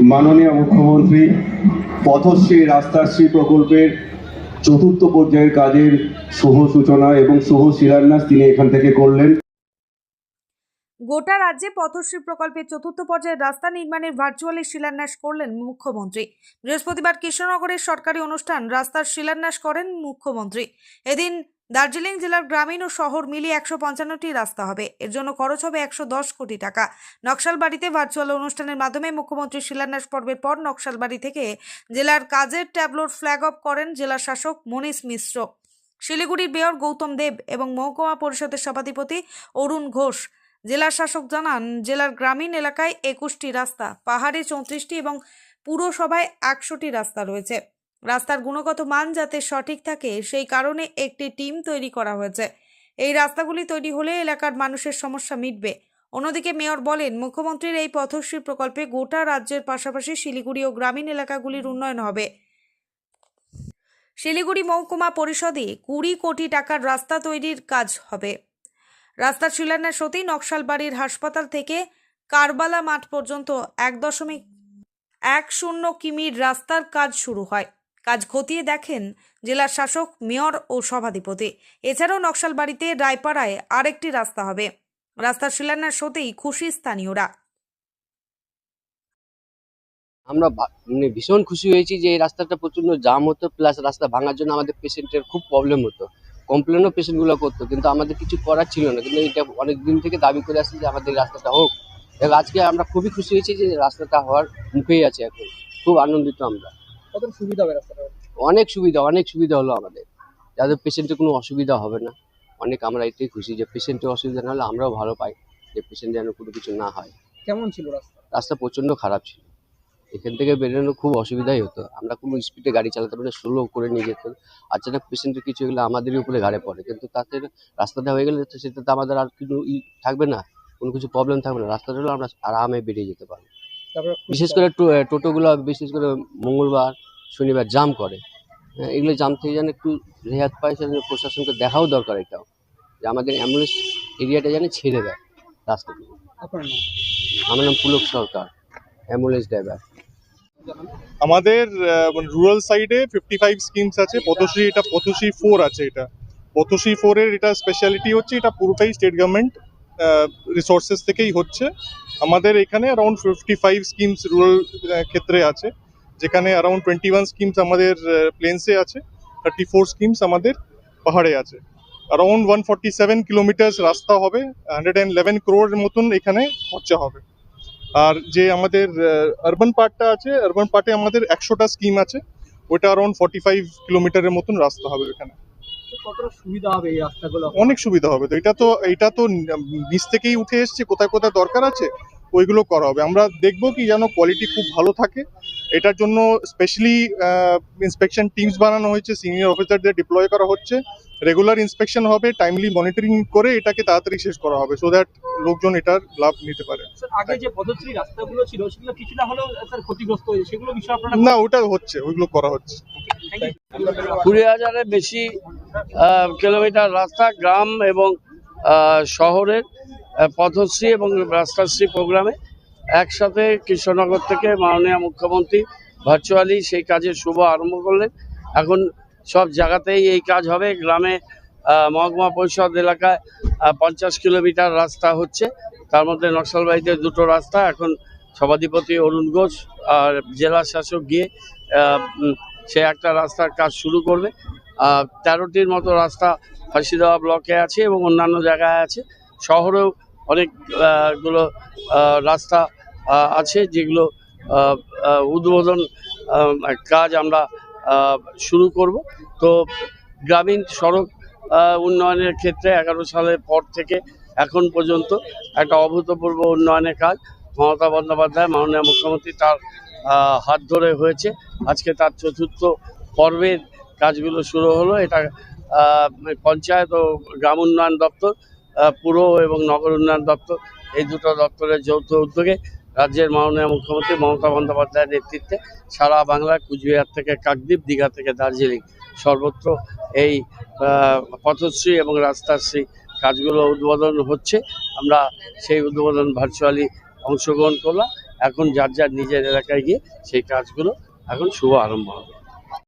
মাননীয় মুখ্যমন্ত্রী, পথশ্রী রাস্তাশ্রী প্রকল্পের চতুর্থ পর্যায়ের কাজের শুভ সূচনা এবং শুভ শিলান্যাস তিনি এখান থেকে করলেন। গোটা রাজ্যে পথশ্রী প্রকল্পের চতুর্থ পর্যায়ের রাস্তা নির্মাণের ভার্চুয়ালি শিলান্যাস করলেন মুখ্যমন্ত্রী। বৃহস্পতিবার কৃষ্ণনগরের সরকারি অনুষ্ঠান রাস্তার শিলান্যাস করেন মুখ্যমন্ত্রী। এদিন দার্জিলিং জেলার গ্রামীণ ও শহর মিলিয়ে একশো পঞ্চান্নটি রাস্তা হবে। এর জন্য খরচ হবে একশো দশ কোটি টাকা। নকশালবাড়িতে ভার্চুয়াল অনুষ্ঠানের মাধ্যমে মুখ্যমন্ত্রী শিলান্যাস পর্বের পর নকশালবাড়ি থেকে জেলার কাজের ট্যাবলোর ফ্ল্যাগ অফ করেন জেলা শাসক মনীষ মিশ্র। শিলিগুড়ির মেয়র গৌতম দেব এবং মহকুমা পরিষদের সভাধিপতি অরুণ ঘোষ। জেলা শাসক জানান, জেলার গ্রামীণ এলাকায় একুশটি রাস্তা, পাহাড়ে চৌত্রিশটি এবং পুরসভায় একশোটি রাস্তা রয়েছে। রাস্তার গুণগত মান যাতে সঠিক থাকে, সেই কারণে একটি টিম তৈরি করা হয়েছে। এই রাস্তাগুলি তৈরি হলে এলাকার মানুষের সমস্যা মিটবে। অন্যদিকে মেয়র বলেন, মুখ্যমন্ত্রীর এই পথশ্রী প্রকল্পে গোটা রাজ্যের পাশাপাশি শিলিগুড়ি ও গ্রামীণ এলাকাগুলির উন্নয়ন হবে। শিলিগুড়ি মহকুমা পরিষদে কুড়ি কোটি টাকার রাস্তা তৈরির কাজ হবে। রাস্তার শিলান্যাস হতেই নকশালবাড়ির হাসপাতাল থেকে কারবালা মাঠ পর্যন্ত এক দশমিক এক শূন্য কিমির রাস্তার কাজ শুরু হয়। কাজ খতিয়ে দেখেন জেলার শাসক, মেয়র ও সভাধিপতি। এছাড়াও নকশালবাড়িতে রায়পাড়ায় আরেকটি রাস্তা হবে। রাস্তার শিলান্যাস হতেই খুশি স্থানীয়রা। আমরা মানে ভীষণ খুশি হয়েছি যে এই রাস্তাটা প্রচণ্ড জাম হতো, প্লাস রাস্তা ভাঙার জন্য আমাদের পেশেন্টের খুব প্রবলেম হতো। কমপ্লেনও পেশেন্টগুলো করতো, কিন্তু আমাদের কিছু করার ছিল না। কিন্তু এটা অনেক দিন থেকে দাবি করে আসছি যে আমাদের রাস্তাটা হোক। আজকে আমরা খুবই খুশি হয়েছি যে রাস্তাটা হওয়ার মুখেই আছে এখন। খুব আনন্দিত আমরা। কত সুবিধা হবে রাস্তাটা? অনেক সুবিধা অনেক সুবিধা হলো আমাদের। যাদের পেশেন্টের কোনো অসুবিধা হবে না। অনেক আমরা এটাই খুশি যে পেশেন্টের অসুবিধা না হলে আমরাও ভালো পাই যে পেশেন্ট যেন কোনো কিছু না হয়। কেমন ছিল রাস্তা? রাস্তা প্রচণ্ড খারাপ ছিল। এখান থেকে বেরোনো খুব অসুবিধাই হতো। আমরা কোনো স্পিডে গাড়ি চালাতে পারি স্লো করে নিয়ে যেত আচানক পেশেন্টের কিছু এগুলো আমাদেরই উপরে ঘাড়ে পড়ে। কিন্তু তাতে রাস্তাটা হয়ে গেলে সেটা তো আমাদের আর কিছু ই থাকবে না কোনো কিছু প্রবলেম থাকবে না। রাস্তাটা হলে আমরা আরামে বেরিয়ে যেতে পারব। বিশেষ করে টোটোগুলো বিশেষ করে মঙ্গলবার শনিবার জাম করে। হ্যাঁ, এগুলো জাম থেকে যেন একটু রেহাত পায় সেজন্য প্রশাসনকে দেখাও দরকার এটাও যে আমাদের অ্যাম্বুলেন্স এরিয়াটা যেন ছেড়ে দেয় আপনার নাম? আমার নাম পুলক সরকার অ্যাম্বুলেন্স ড্রাইভার আমাদের রুরাল সাইডে ফিফটি ফাইভ স্কিমস আছে পথশ্রী এটা পথশ্রী ফোর আছে এটা। পথশ্রী ফোরের এটা স্পেশালিটি হচ্ছে এটা পুরোটাই স্টেট গভর্নমেন্ট রিসোর্সেস থেকেই হচ্ছে। আমাদের এখানে around fifty five schemes rural ক্ষেত্রে আছে যেখানে অ্যারাউন্ড টোয়েন্টি ওয়ান স্কিমস আমাদের প্লেন্সে আছে থার্টি ফোর স্কিমস আমাদের পাহাড়ে আছে। Around one forty seven kilometres রাস্তা হবে হান্ড্রেড অ্যান্ড ইলেভেন ক্রোড়ের মতন এখানে খরচা হবে। আর যে আমাদের আরবান পার্টটা আছে আরবান পার্টে আমাদের একশোটা স্কিম আছে ওটা অ্যারাউন্ড ফর্টি ফাইভ কিলোমিটারের মতন রাস্তা হবে এখানে। অনেক সুবিধা হবে। তো এটা তো এটা তো নিচ থেকেই উঠে এসছে কোথায় কোথায় দরকার আছে ওইগুলো করা হবে। আমরা দেখব কি যেন কোয়ালিটি খুব ভালো থাকে। এটার জন্য স্পেশালি ইন্সপেকশন টিমস বানানো হয়েছে। সিনিয়র অফিসারদের ডিপ্লয় করা হচ্ছে। রেগুলার ইন্সপেকশন হবে। টাইমলি মনিটরিং করে এটাকে তাড়াতাড়ি শেষ করা হবে সো দ্যাট লোকজন এটার লাভ নিতে পারে। আগে যে পদশ্রী রাস্তাগুলো ছিল সেগুলো কিছুটা হলেও স্যার ক্ষতিগ্রস্ত হয়েছে। সেগুলো বিষয়ে আপনারা না ওটা হচ্ছে। ওইগুলো করা হচ্ছে। কুড়ি হাজারের বেশি কিলোমিটার রাস্তা গ্রাম এবং শহরের পথশ্রী এবং রাস্তাশ্রী প্রোগ্রামে একসাথে কৃষ্ণনগর থেকে মাননীয় মুখ্যমন্ত্রী ভার্চুয়ালি সেই কাজের শুভ আরম্ভ করলেন। এখন সব জায়গাতেই এই কাজ হবে। গ্রামে মহকুমা পরিষদ এলাকায় পঞ্চাশ কিলোমিটার রাস্তা হচ্ছে। তার মধ্যে নকশালবাড়িতে দুটো রাস্তা। এখন সভাধিপতি অরুণ ঘোষ আর জেলা শাসক গিয়ে সে একটা রাস্তার কাজ শুরু করবে। তেরোটির মতো রাস্তা ফাঁসিদেওয়া ব্লকে আছে এবং অন্যান্য জায়গায় আছে। শহরেও অনেকগুলো রাস্তা আছে যেগুলো উদ্বোধন কাজ আমরা শুরু করব। তো গ্রামীণ সড়ক উন্নয়নের ক্ষেত্রে এগারো সালের পর থেকে এখন পর্যন্ত একটা অভূতপূর্ব উন্নয়নের কাজ মমতা বন্দ্যোপাধ্যায়, মাননীয় মুখ্যমন্ত্রী তার হাত ধরে হয়েছে। আজকে তার চতুর্থ পর্বের কাজগুলো শুরু হলো। এটা পঞ্চায়েত ও গ্রাম উন্নয়ন দপ্তর পুর এবং নগর উন্নয়ন দপ্তর, এই দুটো দপ্তরের যৌথ উদ্যোগে রাজ্যের মাননীয় মুখ্যমন্ত্রী মমতা বন্দ্যোপাধ্যায়ের নেতৃত্বে সারা বাংলায় কুচবিহার থেকে কাকদ্বীপ, দীঘা থেকে দার্জিলিং সর্বত্র এই পথশ্রী এবং রাস্তাশ্রী কাজগুলো উদ্বোধন হচ্ছে। আমরা সেই উদ্বোধন ভার্চুয়ালি অংশগ্রহণ করলাম। এখন যার যার নিজের এলাকায় গিয়ে সেই কাজগুলো এখন শুভ আরম্ভ হবে।